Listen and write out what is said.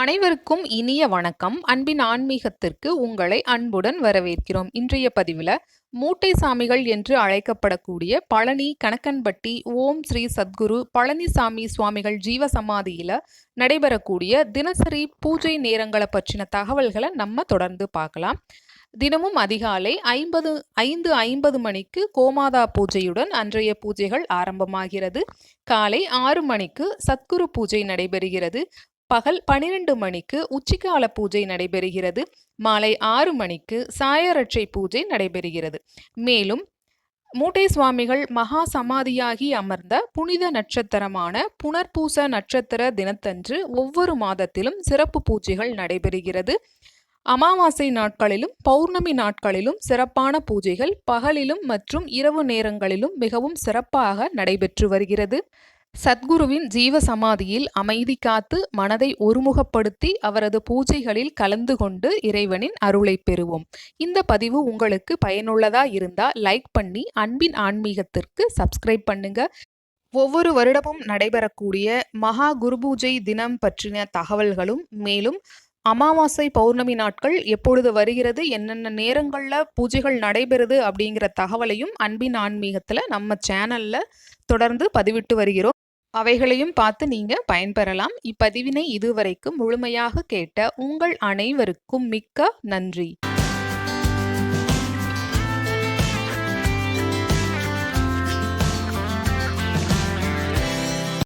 அனைவருக்கும் இனிய வணக்கம். அன்பின் ஆன்மீகத்திற்கு உங்களை அன்புடன் வரவேற்கிறோம். இன்றைய பதிவில் மூட்டை சாமிகள் என்று அழைக்கப்படக்கூடிய பழனி கணக்கன்பட்டி ஓம் ஸ்ரீ சத்குரு பழனிசாமி சுவாமிகள் ஜீவ சமாதியில் நடைபெறக்கூடிய தினசரி பூஜை நேரங்களை பற்றின தகவல்களை நம்ம தொடர்ந்து பார்க்கலாம். தினமும் அதிகாலை ஐம்பது ஐந்து ஐம்பது மணிக்கு கோமாதா பூஜையுடன் அன்றைய பூஜைகள் ஆரம்பமாகிறது. காலை ஆறு மணிக்கு சத்குரு பூஜை நடைபெறுகிறது. பகல் பனிரெண்டு மணிக்கு உச்சிக்கால பூஜை நடைபெறுகிறது. மாலை ஆறு மணிக்கு சாயரட்சை பூஜை நடைபெறுகிறது. மேலும் மூட்டை சுவாமிகள் மகா சமாதியாகி அமர்ந்த புனித நட்சத்திரமான புனர்பூச நட்சத்திர தினத்தன்று ஒவ்வொரு மாதத்திலும் சிறப்பு பூஜைகள் நடைபெறுகிறது. அமாவாசை நாட்களிலும் பௌர்ணமி நாட்களிலும் சிறப்பான பூஜைகள் பகலிலும் மற்றும் இரவு நேரங்களிலும் மிகவும் சிறப்பாக நடைபெற்று வருகிறது. சத்குருவின் ஜீவ சமாதியில் அமைதி காத்து மனதை ஒருமுகப்படுத்தி அவரது பூஜைகளில் கலந்து கொண்டு இறைவனின் அருளை பெறுவோம். இந்த பதிவு உங்களுக்கு பயனுள்ளதா இருந்தா லைக் பண்ணி அன்பின் ஆன்மீகத்திற்கு சப்ஸ்கிரைப் பண்ணுங்க. ஒவ்வொரு வருடமும் நடைபெறக்கூடிய மகா குரு பூஜை தினம் பற்றின தகவல்களும் மேலும் அமாவாசை பௌர்ணமி நாட்கள் எப்பொழுது வருகிறது என்னென்ன நேரங்களில் பூஜைகள் நடைபெறுது அப்படிங்கிற தகவலையும் அன்பின் ஆன்மீகத்தில் நம்ம சேனலில் தொடர்ந்து பதிவிட்டு வருகிறோம். அவைகளையும் பார்த்து நீங்க பயன்பெறலாம். இப்பதிவினை இதுவரைக்கும் முழுமையாக கேட்ட உங்கள் அனைவருக்கும் மிக்க நன்றி.